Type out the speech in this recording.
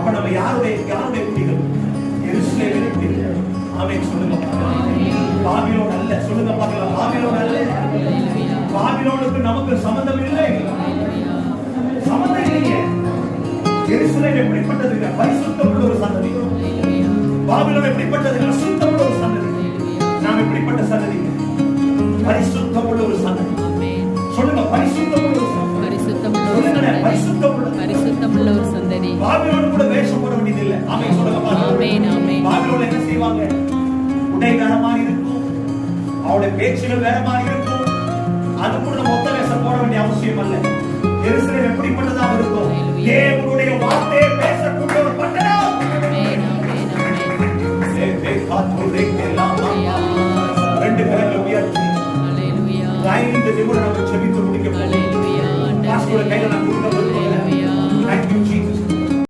அப்ப நம்ம யாருடைய யாருடைய குடிகள்? எருசலேமின் குடிகள். ஆமென். சொல்லுங்க பாபிலோன் அல்ல. சொல்லுங்க பார்க்கலாம் பாபிலோன் அல்ல. பாபிலோனுக்கு நமக்கு சம்பந்தம் இல்லை. சம்பந்தம் இல்லையே. எருசலேம் எப்படிப்பட்டது பரிசுத்தமுள்ள ஒரு சந்ததி. பாபிலோன் எப்படிப்பட்டது அசுத்தமுள்ள ஒரு சந்ததி. நாம் எப்படிப்பட்ட சந்ததி பரிசுத்த பாபிலோன் கூட வேஷம் போட வேண்டியது இல்லை ஆமென் சொல்லுங்க பாருங்க. பாபிலோன் என்ன செய்வாங்க? உடை வேற மாதிரி இருக்கும். அவருடைய பேச்சுகள் வேற மாதிரி இருக்கும். அது கூட நம்ம ஒத்த வேஷம் போட வேண்டிய அவசியம் அல்ல. எருசலேம் எப்படிப்பட்டதாக இருக்கும்? தேவனுடைய வார்த்தையை பேசக்கூடிய ஒரு ரெண்டு பேரை உயர்த்தி. ஐந்து நிமிடம் செபித்து முடிக்க போகிறோம். கையில நான்